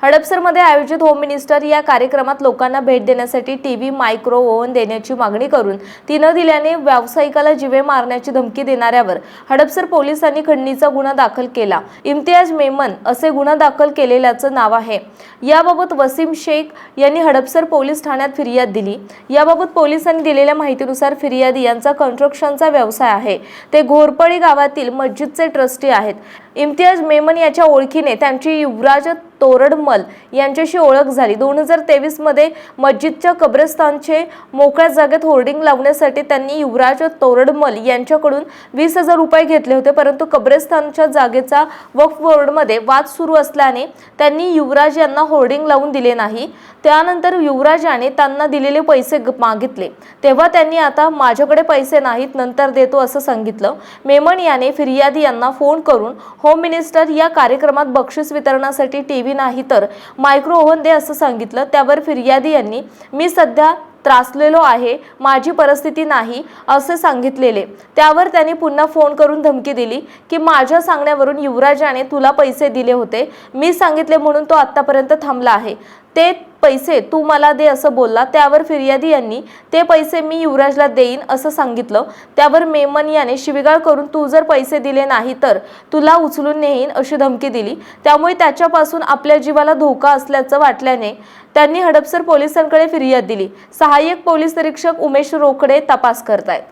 हडपसरमध्ये आयोजित home minister या कार्यक्रमात लोकांना भेट देण्यासाठी टीव्ही मायक्रो ओव्हन देण्याची मागणी करून ती न दिल्याने व्यावसायिकाला जिवे मारण्याची धमकी देणाऱ्यावर हडपसर पोलिसांनी खंडणीचा गुन्हा दाखल केला. इम्तियाज मेमन असे गुन्हा दाखल केलेल्याचं नाव आहे. याबाबत वसीम शेख यांनी हडपसर पोलीस ठाण्यात फिर्याद दिली. याबाबत पोलिसांनी दिलेल्या माहितीनुसार फिर्यादी यांचा कन्स्ट्रक्शनचा व्यवसाय आहे. ते घोरपळी गावातील मस्जिदचे ट्रस्टी आहेत. इम्तियाज मेमन याच्या ओळखीने त्यांची युवराज तोरड मल यांच्याशी ओळख झाली. दोन हजार तेवीसमध्ये मस्जिदच्या कब्रस्तानचे मोकळ्या जागेत होर्डिंग लावण्यासाठी त्यांनी युवराज तोरडमल यांच्याकडून वीस हजार रुपये घेतले होते. परंतु कब्रस्तानच्या जागेचा वक्फ बोर्डमध्ये वाद सुरू असल्याने त्यांनी युवराज यांना होर्डिंग लावून दिले नाही. त्यानंतर युवराजाने त्यांना दिलेले पैसे मागितले. तेव्हा त्यांनी आता माझ्याकडे पैसे नाहीत नंतर देतो असं सांगितलं. मेमन याने फिर्यादी यांना फोन करून होम मिनिस्टर या कार्यक्रमात बक्षीस वितरणासाठी टीव्ही नाहीत तर मायक्रो ओव्हन दे असं सांगितलं. त्यावर फिर्यादी यांनी मी सध्या त्रासलेलो आहे माझी परिस्थिती नाही असे सांगितलेले. त्यावर त्यांनी पुन्हा फोन करून धमकी दिली की माझ्या सांगण्यावरून युवराजाने तुला पैसे दिले होते. मी सांगितले म्हणून तो आत्तापर्यंत थांबला आहे. ते पैसे तू मला दे असं बोलला त्यावर फिर्यादी यांनी ते पैसे मी युवराजला देईन असं सांगितलं. त्यावर मेमन याने शिविगाळ करून तू जर पैसे दिले नाही तर तुला उचलून नेईन अशी धमकी दिली. त्यामुळे त्याच्यापासून आपल्या जीवाला धोका असल्याचं वाटल्याने त्यांनी हडपसर पोलिसांकडे फिर्याद दिली. सहाय्यक पोलीस निरीक्षक उमेश रोकडे तपास करतायत.